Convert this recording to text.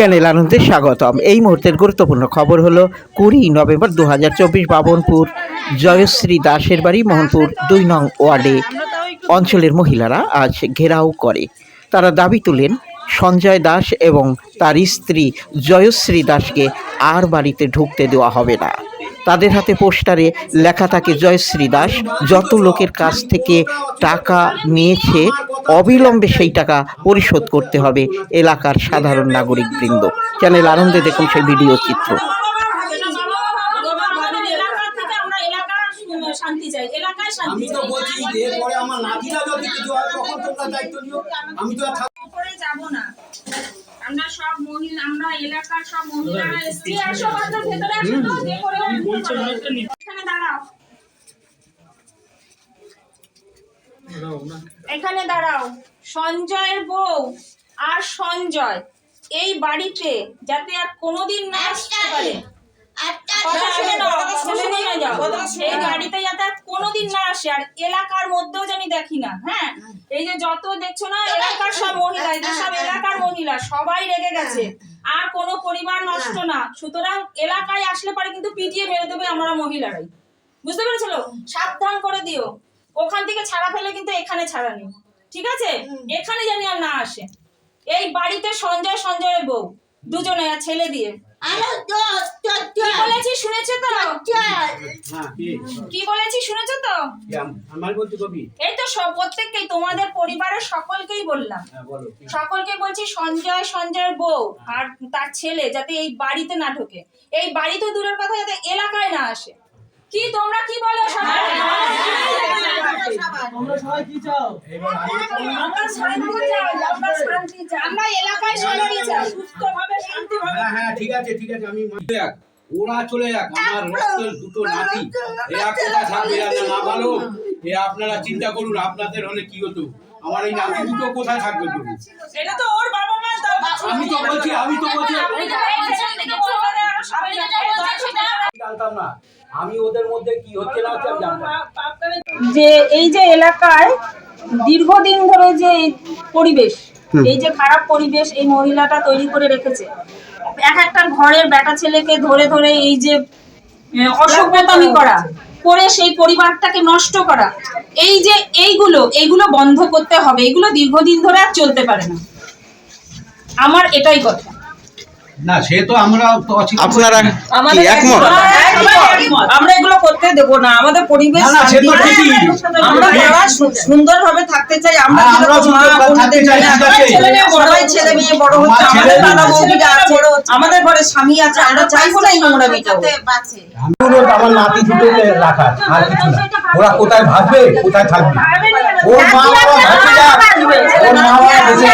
Channel আনন্দে স্বাগতম। এই মুহূর্তের গুরুত্বপূর্ণ খবর হলো, কুড়ি নভেম্বর দু হাজার চব্বিশ বাবনপুর জয়শ্রী দাসের বাড়ি মোহনপুর দুই নং ওয়ার্ডে। অঞ্চলের মহিলারা আজ ঘেরাও করে। তারা দাবি তুলেন, সঞ্জয় দাস এবং তার স্ত্রী জয়শ্রী দাসকে আর বাড়িতে ঢুকতে দেওয়া হবে না। তাদের হাতে পোস্টারে লেখা থাকে জয়শ্রী দাস যত লোকের কাছ থেকে টাকা নিয়েছে অবিলম্বে সেই টাকা পরিশোধ করতে হবে। এলাকার সাধারণ নাগরিক বৃন্দ চ্যানেল আনন্দে দেখুন সেই ভিডিও চিত্র। শান্তি চাই এলাকায় শান্তি আমি তো বলছি যে এরপরে আমার নাতিরা যদি কিছু হয় তখন তোমরা দায়িত্ব নিও। আমি তো আর যাব না। আমরা সব মহিলা আমরা এলাকার সব মহিলারা এসছি। আসো বাচ্চা ভেতরে আসো তো যে করে। এখানে দাঁড়াও। এখানে দাঁড়াও। সঞ্জয়ের বউ আর সঞ্জয় এই বাড়িতে যাতে আর কোনোদিন না আসতে পারে। এই গাড়িতে যাতে আর কোনোদিন না আসে আর এলাকার মধ্যেও জানি দেখি না হ্যাঁ? এই যে যত দেখছ না এলাকার সব মহিলা সব মহিলা সবাই রেগে গেছে। আর কোনো পরিবার নষ্ট না। সুতরাং এলাকায় আসলে পারে কিন্তু পিটিয়ে মেরে দেবে আমরা মহিলারাই। বুঝতে পেরেছিল? সাবধান করে দিও। ওখান থেকে ছাড়া ফেলে কিন্তু এখানে ছাড়া নেই। ঠিক আছে? এখানে জানি আর না আসে। এই বাড়িতে সঞ্জয় সঞ্জয়ের বউ দুজনে আর ছেলে দিয়ে। কি বলেছি শুনেছো তো? হ্যাঁ কি? কি বলেছি শুনেছো তো? আমার বলছি কবি? এই তো সব প্রত্যেককেই তোমাদের পরিবারের সকলকেই বললাম। হ্যাঁ? সকলকে বলছি সঞ্জয় সঞ্জয়ের বউ আর তার ছেলে যাতে এই বাড়িতে না ঢোকে। এই বাড়িতে দূরের কথা যাতে এলাকায় না আসে। কি তোমরা কি বলো সবাই? এবার আমি আমরা শান্তি চাই আমরা শান্তি চাই আমরা এলাকায় শান্তি চাই সুস্থভাবে শান্তিভাবে হ্যাঁ হ্যাঁ ঠিক আছে ঠিক আছে আমি চলে ওরা চলে যাক আমার রক্তের দুটো নাতি এরা কোথায় থাকবে এরা না ভালো এ আপনারা চিন্তা করুন আপনাদের হলে কি হতো আমার এই নাতি দুটো কোথায় থাকবে তুমি এটা তো ওর বাবা মা আমি তো বলছি আমি তো বলছি জানতাম না আমি ওদের মধ্যে কি হচ্ছে না হচ্ছে যে এই যে এলাকায় দীর্ঘদিন ধরে যে পরিবেশ এই যে খারাপ পরিবেশ এই মহিলাটা তৈরি করে রেখেছে এক একটা ঘরের বেটা ছেলেকে ধরে ধরে এই যে অসভ্যতামি করা করে সেই পরিবারটাকে নষ্ট করা এই যে এইগুলো এইগুলো বন্ধ করতে হবে এগুলো দীর্ঘদিন ধরে আর চলতে পারে না। আমার এটাই কথা। না সে তো আমরা আপনারা করছি একমত? আমরা এগুলো করতে দেবো না। আমাদের পরিবেশ না, না, সে তো ঠিকই। আমরা যারা থাকতে চাই। আমরা আমরাও যেরকম মা সুন্দরভাবে থাকতে চাই, জানি, ঠিক আমরা আছে। ছেলে মেয়ে বড় ছেলে মেয়ে বড় হচ্ছে আমার আমাদের দাদা বৌদিরা আছে আমাদের ঘরে স্বামী আছে আমরা চাইব না এই আমার নাতি দুটোকে রাখার আর কিছু না। ওরা কোথায় ভাববে কোথায় থাকবে? ওর মা বাবা ভাবছে ওর মা বাবা বেঁচে